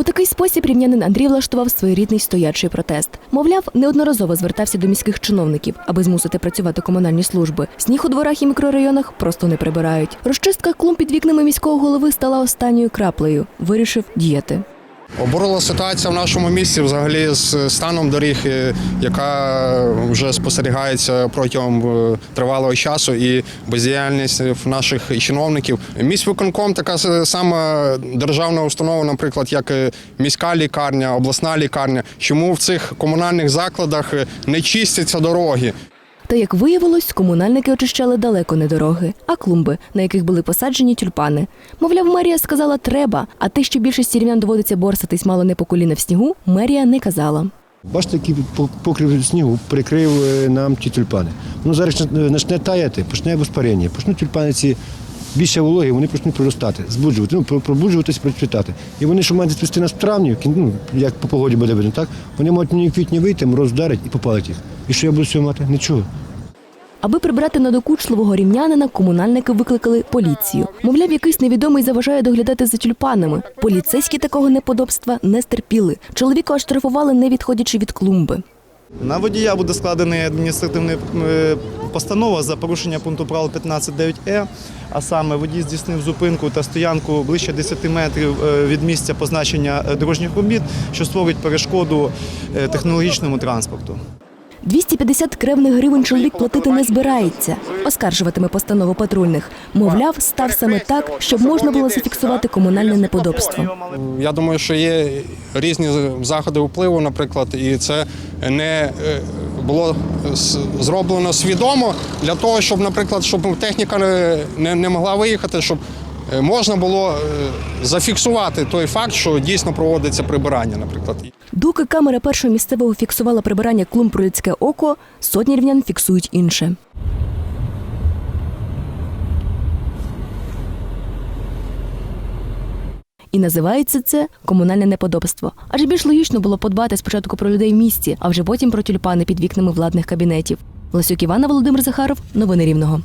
У такий спосіб рівнянин Андрій влаштував своєрідний стоячий протест. Мовляв, неодноразово звертався до міських чиновників, аби змусити працювати комунальні служби. Сніг у дворах і мікрорайонах просто не прибирають. Розчистка клумб під вікнами міського голови стала останньою краплею. Вирішив діяти. Обурила ситуація в нашому місті взагалі з станом доріг, е, яка вже спостерігається протягом е, тривалого часу, і бездіяльність наших чиновників. Міськвиконком така сама державна установа, наприклад, як е, міська лікарня, обласна лікарня. Чому в цих комунальних закладах не чистяться дороги? Та як виявилось, комунальники очищали далеко не дороги, а клумби, на яких були посаджені тюльпани. Мовляв, мерія сказала треба, а те, що більшості рівнян доводиться борсатись мало не по коліна в снігу, мерія не казала. Бачите, який покрив снігу прикрив е, нам ті тюльпани. Воно зараз почне- почне таяти, почне воспарення, почнуть тюльпани ці більше вологи, вони почнуть проростати, збуджувати, ну, пробуджуватись, процвітати. І вони, що мають цвісти нас в травні, ну, як по погоді буде видно, так? Вони можуть в квітні вийти, мороз вдарить і попалить їх. І що я буду з цього мати? Нічого. Аби прибрати надокучливого рівнянина, комунальники викликали поліцію. Мовляв, якийсь невідомий заважає доглядати за тюльпанами. Поліцейські такого неподобства не стерпіли. Чоловіка оштрафували, не відходячи від клумби. На водія буде складений адміністративна е, постанова за порушення пункту правил 15.9е, а саме водій здійснив зупинку та стоянку ближче 10 метрів е, від місця позначення е, дорожніх робіт, що створить перешкоду технологічному транспорту. 250 кревних гривень чоловік платити не збирається. Оскаржуватиме постанову патрульних. Мовляв, став саме так, щоб можна було зафіксувати комунальне неподобство. Я думаю, що є різні заходи впливу, наприклад, і це не е, було зроблено свідомо для того, щоб, наприклад, щоб техніка не, могла виїхати, щоб можна було е, зафіксувати той факт, що дійсно проводиться прибирання, наприклад. Доки камера першого місцевого фіксувала прибирання клумб про людське око, сотні рівнян фіксують інше. І називається це комунальне неподобство. Адже більш логічно було подбати спочатку про людей в місті, а вже потім про тюльпани під вікнами владних кабінетів. Ласюк Івана Володимир Захаров. Новини Рівного.